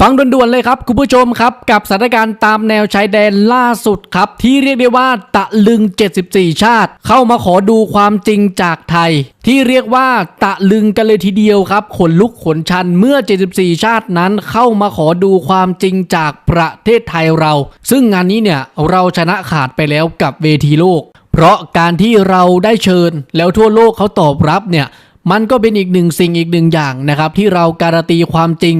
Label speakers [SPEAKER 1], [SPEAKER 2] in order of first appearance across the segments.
[SPEAKER 1] ฟังด่วนๆเลยครับ คุณผู้ชมครับ กับสถานการณ์ตามแนวชายแดนล่าสุดครับ ที่เรียกได้ว่าตะลึง 74 ชาติ เข้ามาขอดูความจริงจากไทย ที่เรียกว่าตะลึงกันเลยทีเดียวครับขนลุกขนชันเมื่อ 74 ชาตินั้น เข้ามาขอดูความจริงจากประเทศไทยเรา ซึ่งงานนี้เนี่ยเราชนะขาดไปแล้วกับเวทีโลก เพราะการที่เราได้เชิญ แล้วทั่วโลกเขาตอบรับเนี่ยมันก็เป็นอีกหนึ่งสิ่งอีกหนึ่งอย่างนะครับที่เราการันตีความจริง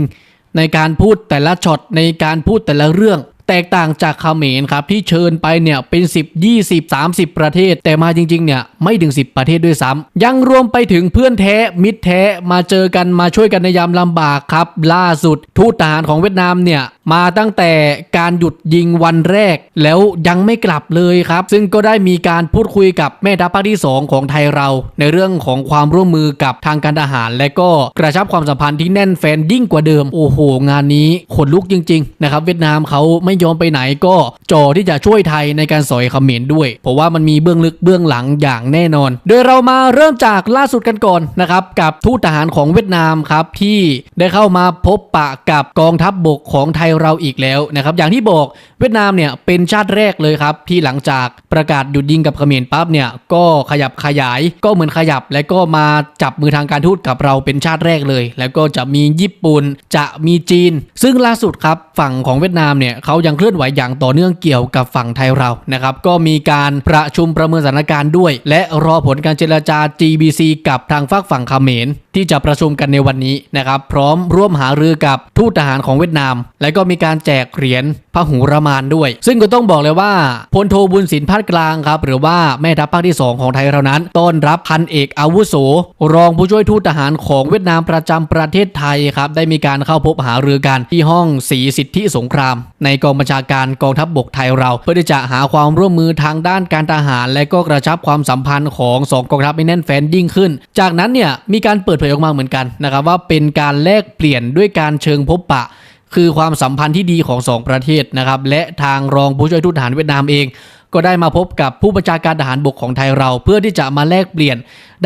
[SPEAKER 1] ในการพูดแต่ละช็อตในการพูดแต่ละเรื่อง แตกต่างจากเขมรครับที่เชิญไปเนี่ยเป็น 10 20 30 ประเทศ แต่มาจริงๆเนี่ยไม่ถึง 10 ประเทศด้วยซ้ำยังรวมไปถึงเพื่อนแท้มิตรแท้มาเจอกันมาช่วยกันในยามลำบากครับ ล่าสุดทูตทหารของเวียดนามเนี่ย มาตั้งแต่การหยุดยิงวันแรก แล้วยังไม่กลับเลยครับ ซึ่งก็ได้มีการพูดคุยกับแม่ทัพภาคที่ 2 ของไทยเรา ในเรื่องของความร่วมมือกับทางการทหาร และก็กระชับความสัมพันธ์ที่แน่นแฟนยิ่งกว่าเดิม โอ้โห งานนี้ขนลุกจริงๆนะครับเวียดนามเขาไม่ยอมไปไหนก็จ่อที่จะช่วยไทยในการสอยเขมรด้วย เพราะว่ามันมีเบื้องลึกเบื้องหลังอย่างแน่นอน โดยเรามาเริ่มจากล่าสุดกันก่อนนะครับกับทูตทหารของเวียดนามครับที่ได้เข้ามาพบปะกับกองทัพบบกของไทยเราอีกแล้วนะครับอย่างที่บอกเวียดนามเนี่ยเป็นชาติแรกเลยครับที่หลังจากประกาศหยุดยิงกับเขมรปั๊บเนี่ยก็ขยับขยายก็เหมือนขยับ และก็มาจับมือทางการทูตกับเราเป็นชาติแรกเลย แล้วก็จะมีญี่ปุ่นจะมีจีน ซึ่งล่าสุดครับฝั่งของเวียดนามเนี่ยเขายังเคลื่อนไหวอย่างต่อเนื่องเกี่ยวกับฝั่งไทยเรานะครับก็มีการประชุมประเมินสถานการณ์ด้วย และรอผลการเจรจา GBC กับทางฝากฝั่งเขมรที่จะประชุมกันในวันนี้นะครับพร้อมร่วมหารือกับทูตทหารของเวียดนาม และก็มีการแจกเหรียญพระหูรมานด้วย ซึ่งก็ต้องบอกเลยว่าพลโทบุญสินภาคกลางครับ หรือว่าแม่ทัพภาคที่ 2 ของไทยเรานั้น ต้อนรับพันเอกอาวุโส รองผู้ช่วยทูตทหารของเวียดนามประจำประเทศไทยครับ ได้มีการเข้าพบหารือกันที่ห้องสีสิทธิสงคราม ในกองบัญชาการกองทัพบบกไทยเรา เพื่อที่จะหาความร่วมมือทางด้านการทหาร และก็กระชับความสัมพันธ์ของสองกองทัพให้แน่นแฟ้นยิ่งขึ้น จากนั้นเนี่ยมีการเปิดเผยออกมาเหมือนกันนะครับว่าเป็นการแลกเปลี่ยนด้วยการเชิงพบปะ คือความสัมพันธ์ที่ดีของสองประเทศนะครับ และทางรองผู้ช่วยทูตทหารเวียดนามเอง ก็ได้มาพบกับผู้บัญชาการทหารบกของไทยเรา เพื่อที่จะมาแลกเปลี่ยน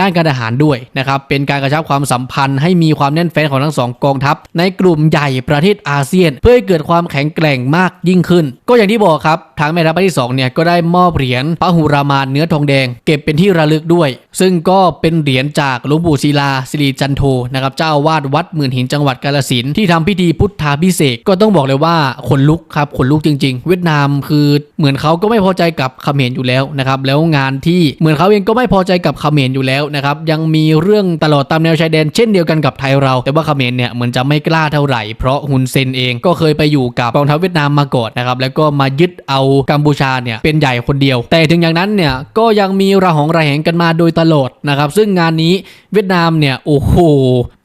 [SPEAKER 1] ด้านการทหารด้วยนะครับเป็นการกระชับความสัมพันธ์ให้มีความแน่นแฟ้นของทั้งสองกองทัพ ในกลุ่มใหญ่ประเทศอาเซียน เพื่อให้เกิดความแข็งแกร่งมากยิ่งขึ้น ก็อย่างที่บอกครับทางแม่ทัพภาคที่สองเนี่ยก็ได้มอบเหรียญพระหุรามานเนื้อทองแดง เก็บเป็นที่ระลึกด้วย ซึ่งก็เป็นเหรียญจากหลวงปู่ศิลาสิริจันโทนะครับเจ้าวาสวัดหมื่นหินจังหวัดกาฬสินที่ทำพิธีพุทธาพิเศษกก็ต้องบอกเลยว่าขนลุกครับขนลุกจริง ๆ เวียดนามคือเหมือนเขาก็ไม่พอใจกับเขมรอยู่แล้วนะครับแล้วงานที่เหมือนเขาเองก็ไม่พอใจกับเขมรอยู่แล้วนะครับยังมีเรื่องตลอดตามแนวชายแดนเช่นเดียวกันกับไทยเรา แต่ว่าเขมรเนี่ยเหมือนจะไม่กล้าเท่าไหร่เพราะฮุนเซนเองก็เคยไปอยู่กับกองทัพเวียดนามมาก่อนนะครับแล้วก็มายึดเอากัมพูชาเนี่ยเป็นใหญ่คนเดียว แต่ถึงอย่างนั้นเนี่ยก็ยังมีระหองระแหงกันมาโดยตลอดนะครับซึ่งงานนี้เวียดนามเนี่ยโอ้โห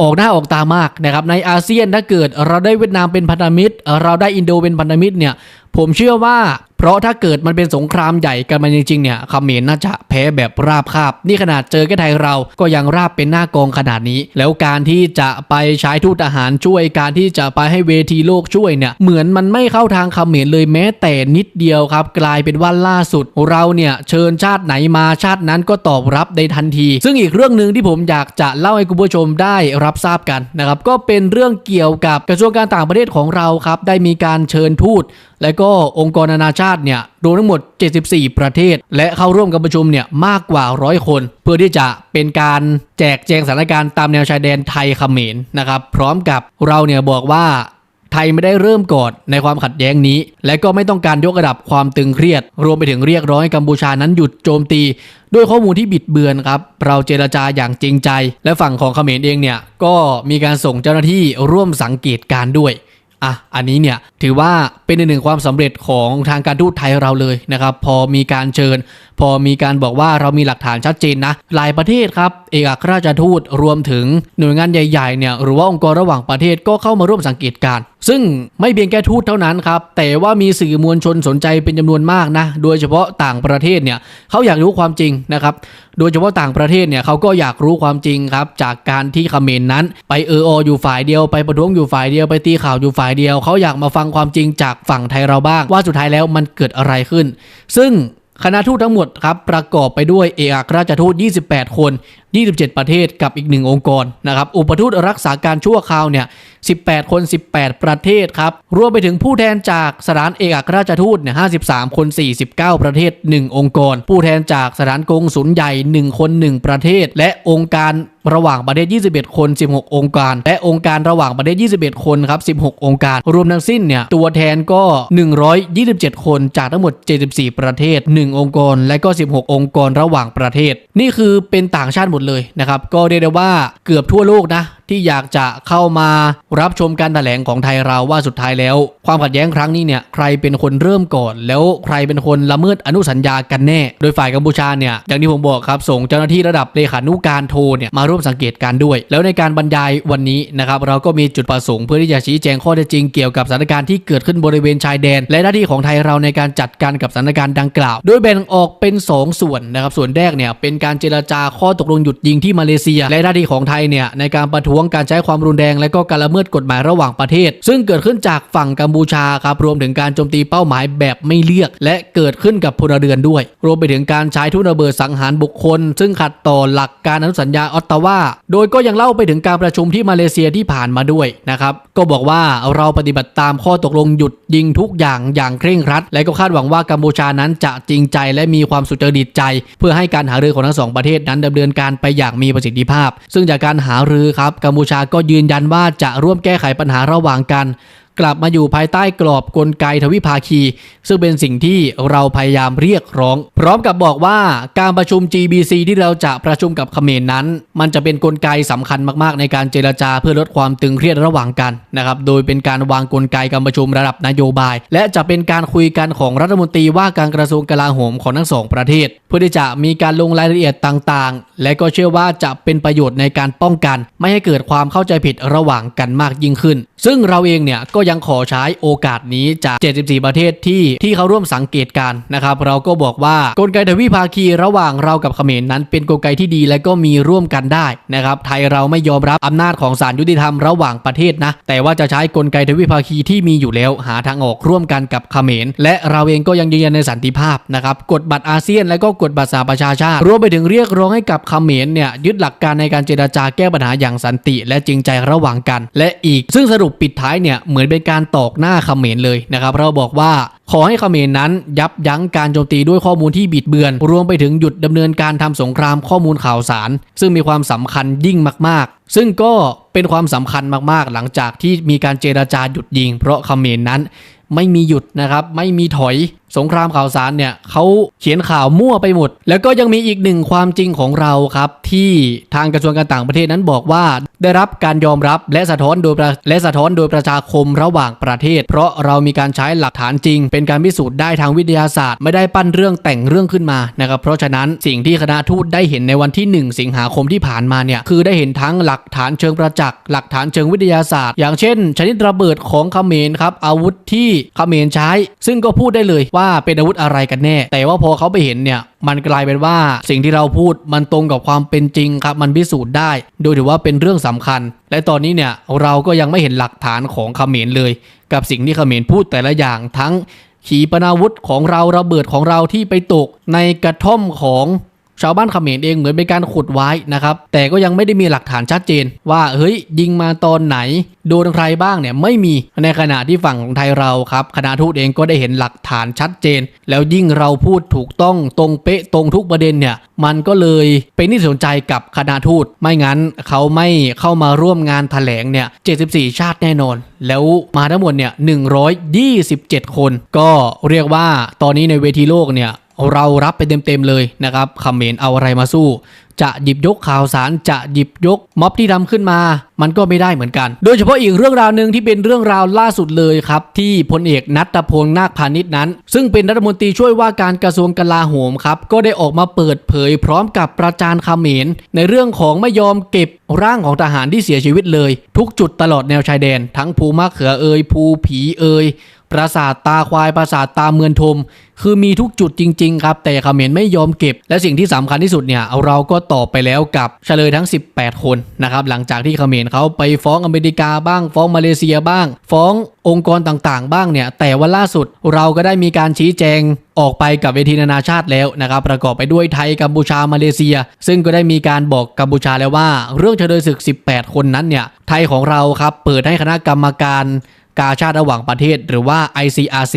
[SPEAKER 1] ออกหน้าออกตามากนะครับในอาเซียนถ้าเกิดเราได้เวียดนามเป็นพันธมิตร เราได้อินโดเป็นพันธมิตรเนี่ยผมเชื่อว่า ราะถ้าเกิดมันเป็นสงครามใหญ่กันมาจริงๆเนี่ยเขมรน่าจะแพ้แบบราบคาบ นี่ขนาดเจอแค่ไทยเราก็ยังราบเป็นหน้ากองขนาดนี้ แล้วการที่จะไปใช้ทูตทหารช่วยการที่จะไปให้เวทีโลกช่วยเนี่ยเหมือนมันไม่เข้าทางเขมรเลยแม้แต่นิดเดียวครับ กลายเป็นว่าล่าสุด เราเนี่ยเชิญชาติไหนมาชาตินั้นก็ตอบรับในทันที ซึ่งอีกเรื่องหนึ่งที่ผมอยากจะเล่าให้คุณผู้ชมได้รับทราบกันนะครับก็เป็นเรื่องเกี่ยวกับกระทรวงการต่างประเทศของเราครับได้มีการเชิญทูตและก็องค์กรนานาชาติเนี่ยรวมทั้งหมด 74 ประเทศ และเข้าร่วมการประชุมเนี่ยมากกว่าร้อยคน เพื่อที่จะเป็นการแจกแจงสถานการณ์ตามแนวชายแดนไทยเขมรนะครับ พร้อมกับเราเนี่ยบอกว่าไทยไม่ได้เริ่มก่อนในความขัดแย้งนี้ และก็ไม่ต้องการยกระดับความตึงเครียด รวมไปถึงเรียกร้องให้กัมพูชานั้นหยุดโจมตี ด้วยข้อมูลที่บิดเบือนครับ เราเจรจาอย่างจริงใจ และฝั่งของเขมรเองเนี่ยก็มีการส่งเจ้าหน้าที่ร่วมสังเกตการด้วย อะอันนี้เนี่ยถือว่าเป็นอีกหนึ่งความสำเร็จของทางการทูตไทยเราเลยนะครับ พอมีการเชิญ พอมีการบอกว่าเรามีหลักฐานชัดเจนนะหลายประเทศครับ เอกอัครราชทูตรวมถึงหน่วยงานใหญ่ๆเนี่ยหรือว่าองค์กรระหว่างประเทศก็เข้ามาร่วมสังเกตการณ์ ซึ่งไม่เพียงแค่ทูตเท่านั้นครับ แต่ว่ามีสื่อมวลชนสนใจเป็นจำนวนมากนะ โดยเฉพาะต่างประเทศเนี่ยเขาอยากรู้ความจริงนะครับ โดยเฉพาะต่างประเทศเนี่ยเขาก็อยากรู้ความจริงครับ จากการที่เขมรนั้น ไปเออออยู่ฝ่ายเดียวไปประท้วงอยู่ฝ่ายเดียวไปตีข่าวอยู่ฝ่ายเดียวเขาอยากมาฟังความจริงจากฝั่งไทยเราบ้าง ว่าสุดท้ายแล้วมันเกิดอะไรขึ้น ซึ่งคณะทูตทั้งหมดครับประกอบไปด้วยเอกอัครราชทูต 28 คน 27 ประเทศกับอีกหนึ่งองค์กรนะครับอุปทูตรักษาการชั่วคราวเนี่ย 18 คน 18 ประเทศครับ รวมไปถึงผู้แทนจากสถานเอกอัครราชทูตเนี่ย53 คน 49 ประเทศ 1 องค์กร ผู้แทนจากสถานกงสุลใหญ่ 1 คน 1 ประเทศ และองค์การระหว่างประเทศ 21 คน 16 องค์การ และองค์การระหว่างประเทศ 21 คนครับ 16 องค์การ รวมทั้งสิ้นเนี่ย ตัวแทนก็ 127 คนจากทั้งหมด 74 ประเทศ 1 องค์กร และก็ 16 องค์กรระหว่างประเทศ นี่คือเป็นต่างชาติหมดเลยนะครับ ก็เรียกได้ว่าเกือบทั่วโลกนะที่อยากจะเข้ามารับชมการแถลงของไทยเราว่าสุดท้ายแล้ว ความขัดแย้งครั้งนี้เนี่ยใครเป็นคนเริ่มก่อน แล้วใครเป็นคนละเมิดอนุสัญญากันแน่ โดยฝ่ายกัมพูชาเนี่ยอย่างที่ผมบอกครับส่งเจ้าหน้าที่ระดับเลขานุการโทเนี่ยมาร่วมสังเกตการด้วย แล้วในการบรรยายวันนี้นะครับเราก็มีจุดประสงค์เพื่อที่จะชี้แจงข้อเท็จจริงเกี่ยวกับสถานการณ์ที่เกิดขึ้นบริเวณชายแดน และหน้าที่ของไทยเราในการจัดการกับสถานการณ์ดังกล่าว โดยแบ่งออกเป็น 2 ส่วนนะครับส่วนแรกเนี่ยเป็นการเจรจาข้อตกลงหยุดยิงที่มาเลเซีย และหน้าที่ของไทยเนี่ยในการประท้ววงการใช้ความรุนแรงและก็การละเมิดกฎหมายระหว่างประเทศ ซึ่งเกิดขึ้นจากฝั่งกัมพูชาครับรวมถึงการโจมตีเป้าหมายแบบไม่เลือก และเกิดขึ้นกับพลเรือนด้วย รวมไปถึงการใช้ทุนระเบิดสังหารบุคคล ซึ่งขัดต่อหลักการอนุสัญญาออตตาวาโดยก็ยังเล่าไปถึงการประชุมที่มาเลเซียที่ผ่านมาด้วยนะครับก็บอกว่าเราปฏิบัติตามข้อตกลงหยุดยิงทุกอย่างอย่างเคร่งครัด และก็คาดหวังว่ากัมพูชานั้นจะจริงใจและมีความสุจริตใจ เพื่อให้การหารือของทั้งสองประเทศนั้นดำเนินการไปอย่างมีประสิทธิภาพ ซึ่งจากการหารือครับกัมพูชาก็ยืนยันว่าจะร่วมแก้ไขปัญหาระหว่างกัน กลับมาอยู่ภายใต้กรอบกลไกทวิภาคี ซึ่งเป็นสิ่งที่เราพยายามเรียกร้อง พร้อมกับบอกว่าการประชุม GBC ที่เราจะประชุมกับเขมรนั้น มันจะเป็นกลไกสำคัญมากๆ ในการเจรจาเพื่อลดความตึงเครียดระหว่างกันนะครับโดยเป็นการวางกลไกการประชุมระดับนโยบาย และจะเป็นการคุยกันของรัฐมนตรีว่าการกระทรวงกลาโหมของทั้งสองประเทศ เพื่อที่จะมีการลงรายละเอียดต่างๆ และก็เชื่อว่าจะเป็นประโยชน์ในการป้องกัน ไม่ให้เกิดความเข้าใจผิดระหว่างกันมากยิ่งขึ้น ซึ่งเราเองเนี่ยก็ยังขอใช้โอกาสนี้จาก 74 ประเทศที่ที่เขาร่วมสังเกตการนะครับเราก็บอกว่ากลไกทวิภาคีระหว่างเรากับเขมรนั้น เป็นกลไกที่ดีและก็มีร่วมกันได้นะครับไทยเราไม่ยอมรับอำนาจของศาลยุติธรรมระหว่างประเทศนะแต่ว่าจะใช้กลไกทวิภาคีที่มีอยู่แล้วหาทางออกร่วมกันกับเขมรและเราเองก็ยังยืนยันในสันติภาพนะครับกฎบัตรอาเซียนและก็กฎบัตรสหประชาชาติรวมไปถึงเรียกร้องให้กับเขมรเนี่ยยึดหลักการในการเจรจาแก้ปัญหาอย่างสันติ และจริงใจระหว่างกัน และอีกซึ่งสรุปปิดท้ายเนี่ยเหมือนเป็นการตอกหน้าเขมรเลยนะครับเราบอกว่าขอให้เขมรนั้นยับยั้งการโจมตีด้วยข้อมูลที่บิดเบือน รวมไปถึงหยุดดำเนินการทำสงครามข้อมูลข่าวสาร ซึ่งมีความสำคัญยิ่งมาก ๆ ซึ่งก็เป็นความสำคัญมาก ๆ หลังจากที่มีการเจราจาหยุดยิง เพราะเขมรนั้นไม่มีหยุดนะครับไม่มีถอย สงครามข่าวสารเนี่ยเขาเขียนข่าวมั่วไปหมด แล้วก็ยังมีอีกหนึ่งความจริงของเราครับ ที่ทางกระทรวงการต่างประเทศนั้นบอกว่า ได้รับการยอมรับและสะท้อนโดยและสะท้อนโดยประชาคมระหว่างประเทศ เพราะเรามีการใช้หลักฐานจริง เป็นการพิสูจน์ได้ทางวิทยาศาสตร์ ไม่ได้ปั้นเรื่องแต่งเรื่องขึ้นมานะครับเพราะฉะนั้นสิ่งที่คณะทูตได้เห็นในวันที่ 1 สิงหาคมที่ผ่านมาเนี่ยคือได้เห็นทั้งหลักฐานเชิงประจักษ์หลักฐานเชิงวิทยาศาสตร์ อย่างเช่น ชนิดระเบิดของเขมรครับอาวุธที่เขมรใช้ ซึ่งก็พูดได้เลยว่าเป็นอาวุธอะไรกันแน่ แต่ว่าพอเขาไปเห็นเนี่ยมันกลายเป็นว่าสิ่งที่เราพูดมันตรงกับความเป็นจริงครับมันพิสูจน์ได้ โดยถือว่าเป็นเรื่องสำคัญ และตอนนี้เนี่ยเราก็ยังไม่เห็นหลักฐานของเขมรเลย กับสิ่งที่เขมรพูดแต่ละอย่างทั้งขีปนาวุธของเราระเบิดของเราที่ไปตกในกระท่อมของ ชาวบ้านเขมรเองเหมือนเป็นการขุดไว้นะครับ แต่ก็ยังไม่ได้มีหลักฐานชัดเจน ว่าเฮ้ยยิงมาตอนไหน โดนใครบ้างเนี่ยไม่มีในขณะที่ฝั่งของไทยเราครับคณะทูตเองก็ได้เห็นหลักฐานชัดเจน แล้วยิ่งเราพูดถูกต้องตรงเป๊ะตรงทุกประเด็นเนี่ยมันก็เลยเป็นที่สนใจกับคณะทูตไม่งั้นเขาไม่เข้ามาร่วมงานแถลงเนี่ย74 ชาติแน่นอน แล้วมาทั้งหมดเนี่ย127 คน ก็เรียกว่าตอนนี้ในเวทีโลกเนี่ย เรารับไปเต็มๆเลยนะครับคอมเมนเอาอะไรมาสู้ จะหยิบยกข่าวสารจะหยิบยกม็อบที่ทำขึ้นมา มันก็ไม่ได้เหมือนกัน โดยเฉพาะอีกเรื่องราวหนึ่งที่เป็นเรื่องราวล่าสุดเลยครับ ที่พลเอกนัตพลนาคพาณิชย์นั้น ซึ่งเป็นรัฐมนตรีช่วยว่าการกระทรวงกลาโหมครับ ก็ได้ออกมาเปิดเผยพร้อมกับประจานเมรในเรื่องของไม่ยอมเก็บร่างของทหารที่เสียชีวิตเลย ทุกจุดตลอดแนวชายแดน ทั้งภูมะเขือเอยภูผีเอย ปราสาทตาควายปราสาทตาเมือนทม คือมีทุกจุดจริง ๆ ครับ แต่เขมรไม่ยอมเก็บ และสิ่งที่สำคัญที่สุดเนี่ยเราก็ตอบไปแล้วกับเฉลยทั้ง 18 คนนะครับหลังจากที่เขมรเขาไปฟ้องอเมริกาบ้าง ฟ้องมาเลเซียบ้าง ฟ้ององค์กรต่างๆ บ้างเนี่ยแต่ว่าล่าสุดเราก็ได้มีการชี้แจงออกไปกับเวทีนานาชาติแล้วนะครับประกอบไปด้วยไทยกัมพูชามาเลเซีย ซึ่งก็ได้มีการบอกกัมพูชาแล้วว่า เรื่องเฉลยศึก 18 คนนั้นเนี่ยไทยของเราครับเปิดให้คณะกรรมการ กาชาติระหว่างประเทศ หรือว่า ICRC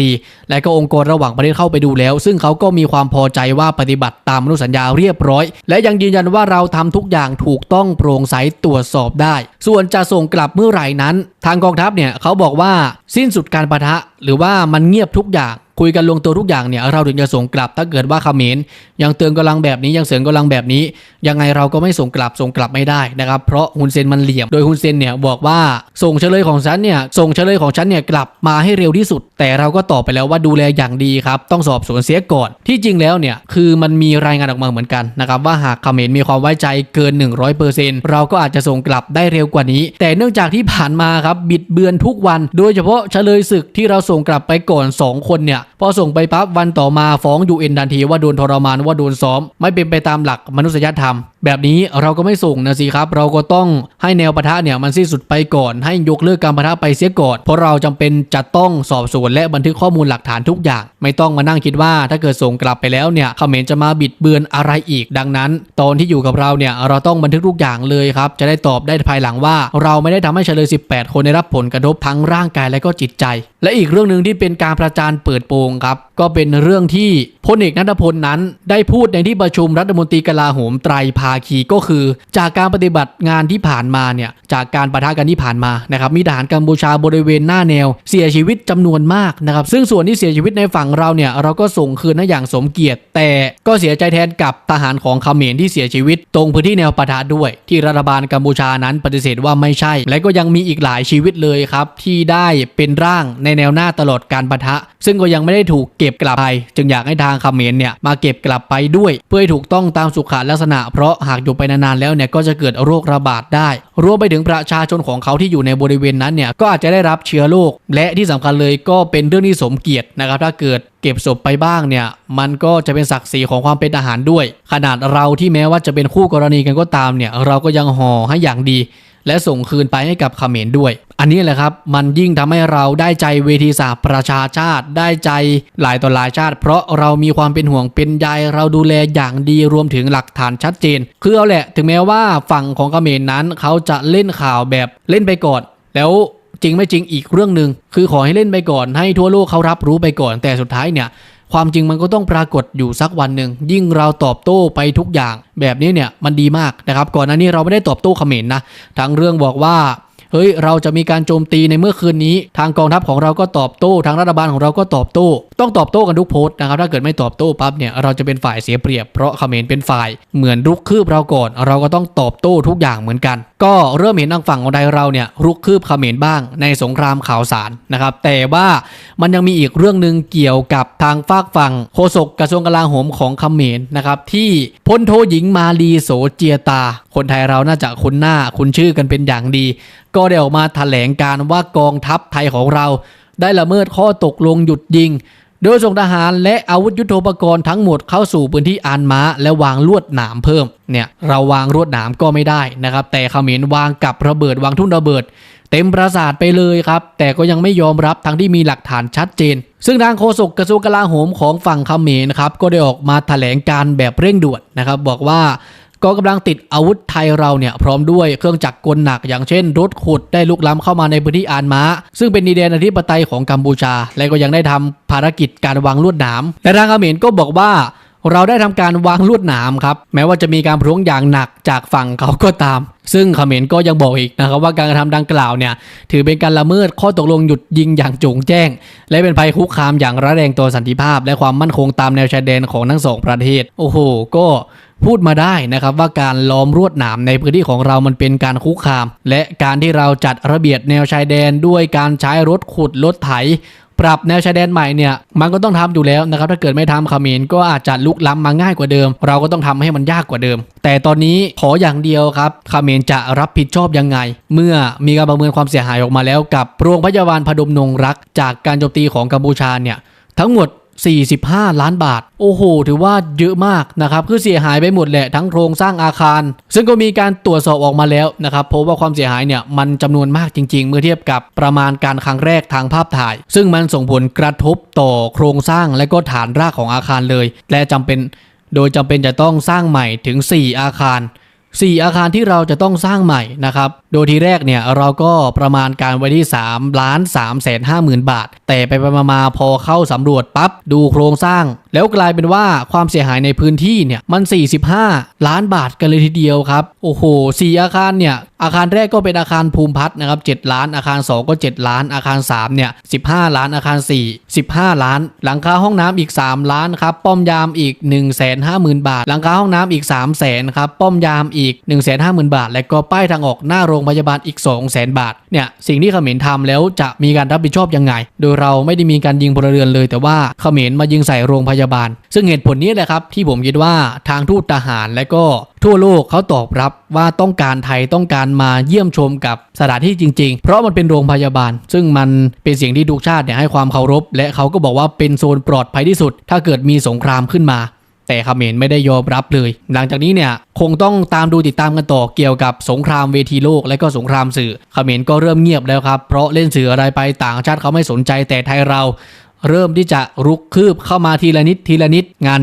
[SPEAKER 1] และก็องค์กรระหว่างประเทศเข้าไปดูแล้ว ซึ่งเขาก็มีความพอใจว่าปฏิบัติตามอนุสัญญาเรียบร้อย และยังยืนยันว่าเราทำทุกอย่างถูกต้องโปร่งใสตรวจสอบได้ ส่วนจะส่งกลับเมื่อไหร่นั้น ทางกองทัพเนี่ยเขาบอกว่าสิ้นสุดการประทะ หรือว่ามันเงียบทุกอย่าง คุยกันลงตัวทุกอย่างเนี่ยเราถึงจะส่งกลับถ้าเกิดว่าเขมรยังเตือนกำลังแบบนี้ยังเสริมกำลังแบบนี้ ยังไงเราก็ไม่ส่งกลับส่งกลับไม่ได้นะครับเพราะฮุนเซนมันเหลี่ยมโดยฮุนเซนเนี่ยบอกว่าส่งเฉลยของฉันเนี่ยส่งเฉลยของฉันเนี่ยกลับมาให้เร็วที่สุด แต่เราก็ตอบไปแล้วว่าดูแลอย่างดีครับต้องสอบสวนเสียก่อน ที่จริงแล้วเนี่ยคือมันมีรายงานออกมาเหมือนกันนะครับว่าหากเขมรมีความไว้ใจเกิน 100%เราก็อาจจะส่งกลับได้เร็วกว่านี้ แต่เนื่องจากที่ผ่านมาครับบิดเบือนทุกวัน โดยเฉพาะเฉลยศึกที่เราส่งกลับไปก่อน 2 คนเนี่ยพอส่งไปปั๊บวันต่อมาฟ้องยูเอ็นทันทีว่าโดนทรมานว่าโดนซ้อม ไม่เป็นไปตามหลักมนุษยธรรม แบบนี้เราก็ไม่ส่งนะสิครับ เราก็ต้องให้แนวปะทะเนี่ยมันสิ้นสุดไปก่อน ให้ยกเลิกการปะทะไปเสียก่อน เพราะเราจำเป็นจะต้องสอบสวนและบันทึกข้อมูลหลักฐานทุกอย่าง ไม่ต้องมานั่งคิดว่าถ้าเกิดส่งกลับไปแล้วเนี่ยเขมรจะมาบิดเบือนอะไรอีก ดังนั้น ตอนที่อยู่กับเราเนี่ยเราต้องบันทึกทุกอย่างเลยครับจะได้ตอบได้ภายหลังว่า เราไม่ได้ทำให้เฉลย 18 คนได้รับผลกระทบทั้งร่างกายและก็จิตใจและอีกเรื่องหนึ่งที่เป็นการประจานเปิดโปงครับ ก็เป็นเรื่องที่พลเอกนัทพลนั้น ได้พูดในที่ประชุมรัฐมนตรีกลาโหมไตรภาคีก็คือ จากการปฏิบัติงานที่ผ่านมาเนี่ยจากการปะทะกันที่ผ่านมานะครับมีทหารกัมพูชาบริเวณหน้าแนว เสียชีวิตจำนวนมากนะครับซึ่งส่วนที่เสียชีวิตในฝั่งเราเนี่ยเราก็ส่งคืนให้อย่างสมเกียรติ แต่ก็เสียใจแทนกับทหารของเขมรที่เสียชีวิต ตรงพื้นที่แนวปะทะด้วย ที่รัฐบาลกัมพูชานั้นปฏิเสธว่าไม่ใช่ และก็ยังมีอีกหลายชีวิตเลยครับที่ได้เป็นร่างในในแนวหน้าตลอดการปะทะ ซึ่งก็ยังไม่ได้ถูกเก็บกลับไป จึงอยากให้ทางเขมรเนี่ยมาเก็บกลับไปด้วย เพื่อให้ถูกต้องตามสุขลักษณะ เพราะหากอยู่ไปนานๆแล้วเนี่ยก็จะเกิดโรคระบาดได้ รวมไปถึงประชาชนของเขาที่อยู่ในบริเวณนั้นเนี่ยก็อาจจะได้รับเชื้อโรคและที่สำคัญเลยก็เป็นเรื่องที่สมเกียรตินะครับถ้าเกิดเก็บศพไปบ้างเนี่ยมันก็จะเป็นศักดิ์ศรีของความเป็นทหารด้วย ขนาดเราที่แม้ว่าจะเป็นคู่กรณีกันก็ตามเนี่ยเราก็ยังห่อให้อย่างดี และส่งคืนไปให้กับเขมรด้วย อันนี้แหละครับ มันยิ่งทำให้เราได้ใจเวทีสหประชาชาติ ได้ใจหลายต่อหลายชาติ เพราะเรามีความเป็นห่วงเป็นใยเราดูแลอย่างดีรวมถึงหลักฐานชัดเจน คือเอาแหละ ถึงแม้ว่าฝั่งของเขมรนั้นเขาจะเล่นข่าวแบบเล่นไปก่อน แล้วจริงไม่จริงอีกเรื่องหนึ่งคือขอให้เล่นไปก่อนให้ทั่วโลกเขารับรู้ไปก่อนแต่สุดท้ายเนี่ย ความจริงมันก็ต้องปรากฏอยู่สักวันหนึ่งยิ่งเราตอบโต้ไปทุกอย่าง แบบนี้เนี่ยมันดีมากนะครับ ก่อนหน้านี้เราไม่ได้ตอบโต้เขมรนนะทั้งเรื่องบอกว่า เฮ้ยเราจะมีการโจมตีในเมื่อคืนนี้ ทางกองทัพของเราก็ตอบโต้ ทางรัฐบาลของเราก็ตอบโต้ ต้องตอบโต้กันทุกโพสต์นะครับถ้าเกิดไม่ตอบโต้ปั๊บเนี่ยเราจะเป็นฝ่ายเสียเปรียบเพราะเขมรเป็นฝ่ายเหมือนรุกคืบเราก่อน เราก็ต้องตอบโต้ทุกอย่างเหมือนกัน ก็เริ่มเห็นทางฝั่งของไทยเราเนี่ยรุกคืบเขมรบ้างในสงครามข่าวสารนะครับแต่ว่ามันยังมีอีกเรื่องหนึ่งเกี่ยวกับทางฝากฝั่งโฆษกกระทรวงกลาโหมของเขมรนะครับที่พลโทหญิงมาลีโสเจียตา คนไทยเราน่าจะคุ้นหน้าคุ้นชื่อกันเป็นอย่างดีก็ได้ออกมาแถลงการว่ากองทัพไทยของเรา ได้ละเมิดข้อตกลงหยุดยิง โดยส่งทหารและอาวุธยุโทโธปกรณ์ทั้งหมดเข้าสู่พื้นที่อานม้า และวางลวดหนามเพิ่มเนี่ยเราวางลวดหนามก็ไม่ได้นะครับ แต่เขมรวางกับระเบิดวางทุ่นระเบิด เต็มปราสาทไปเลยครับ แต่ก็ยังไม่ยอมรับทั้งที่มีหลักฐานชัดเจน ซึ่งทางโฆษกกระทรวงกลาโหมของฝั่งเขมรนะครับก็ได้ออกมาแถลงการแบบเร่งด่วนนะครับบอกว่า กองกำลังติดอาวุธไทยเราเนี่ยพร้อมด้วยเครื่องจักรกลหนัก อย่างเช่นรถขุดได้ลุกล้ำเข้ามาในพื้นที่อานมาซึ่งเป็นดินแดนอธิปไตยของกัมพูชา และก็ยังได้ทำภารกิจการวางลวดหนามและทางเขมรก็บอกว่าเราได้ทำการวางลวดหนามครับ แม้ว่าจะมีการพร้วงอย่างหนักจากฝั่งเขาก็ตาม ซึ่งเขมรก็ยังบอกอีกนะครับว่าการกระทำดังกล่าวเนี่ย ถือเป็นการละเมิดข้อตกลงหยุดยิงอย่างโจงแจ้ง และเป็นภัยคุกคามอย่างร้ายแรงต่อสันติภาพ และความมั่นคงตามแนวชายแดนของทั้งสองประเทศ โอ้โห ก็ พูดมาได้นะครับว่าการล้อมรวดหนามในพื้นที่ของเรามันเป็นการคุกคาม และการที่เราจัดระเบียบแนวชายแดนด้วยการใช้รถขุดรถไถปรับแนวชายแดนใหม่เนี่ยมันก็ต้องทำอยู่แล้วนะครับถ้าเกิดไม่ทำเขมรก็อาจจะลุกล้ำมาง่ายกว่าเดิม เราก็ต้องทำให้มันยากกว่าเดิม แต่ตอนนี้ขออย่างเดียวครับเขมรจะรับผิดชอบยังไง เมื่อมีการประเมินความเสียหายออกมาแล้วกับโรงพยาบาลพดมนงรัก จากการโจมตีของกัมพูชาเนี่ยทั้งหมด 45 ล้านบาท โอ้โห ถือว่าเยอะมากนะครับ คือเสียหายไปหมดแหละทั้งโครงสร้างอาคาร ซึ่งก็มีการตรวจสอบออกมาแล้วนะครับพบว่าความเสียหายเนี่ยมันจำนวนมากจริง ๆ เมื่อเทียบกับประมาณการครั้งแรกทางภาพถ่าย ซึ่งมันส่งผลกระทบต่อโครงสร้างและก็ฐานรากของอาคารเลย และจำเป็น โดยจำเป็นจะต้องสร้างใหม่ถึง 4 อาคาร 4 อาคารที่เราจะต้องสร้างใหม่นะครับ โดยทีแรกเนี่ยเราก็ประมาณการไว้ที่3ล้าน3แสน5หมื่นบาท แต่ไปไปมาพอเข้าสำรวจปั๊บดูโครงสร้าง แล้วกลายเป็นว่าความเสียหายในพื้นที่เนี่ยมัน 45 ล้านบาทกันเลยทีเดียวครับ โอ้โห 4 อาคารเนี่ย อาคารแรกก็เป็นอาคารภูมิพัฒน์นะครับ7ล้าน อาคาร 2 ก็ 7 ล้าน อาคาร 3 เนี่ย 15 ล้าน อาคาร 4 15 ล้าน หลังคาห้องน้ำอีก 3 ล้านครับ ป้อมยามอีก 1 5 0 0 0 0 บาท หลังคาห้องน้ำอีก 3 0 0 0 0 0ครับ ป้อมยามอีก 1 5 0 0 0 0 บาท และก็ป้ายทางออกหน้าโรงพยาบาลอีก 2 0 0 0 0 0บาท เนี่ย สิ่งที่เขมรทำแล้วจะมีการรับผิดชอบยังไง โดยเราไม่ได้มีการยิงพลเรือนเลย แต่ว่าเขมรมายิงใส่โรงพยาบาล ซึ่งเหตุผลนี้แหละครับที่ผมคิดว่าทางทูตทหารและก็ทั่วโลกเขาตอบรับว่าต้องการไทยต้องการมาเยี่ยมชมกับสถานที่จริง ๆ เพราะมันเป็นโรงพยาบาล ซึ่งมันเป็นสิ่งที่ทุกชาติเนี่ยให้ความเคารพ และเขาก็บอกว่าเป็นโซนปลอดภัยที่สุด ถ้าเกิดมีสงครามขึ้นมาแต่เขมรไม่ได้ยอมรับเลย หลังจากนี้เนี่ยคงต้องตามดูติดตามกันต่อเกี่ยวกับสงครามเวทีโลกและก็สงครามสื่อเขมรก็เริ่มเงียบแล้วครับเพราะเล่นสื่ออะไรไปต่างชาติเขาไม่สนใจแต่ไทยเรา เริ่มที่จะรุกคืบเข้ามาทีละนิดทีละนิดงาน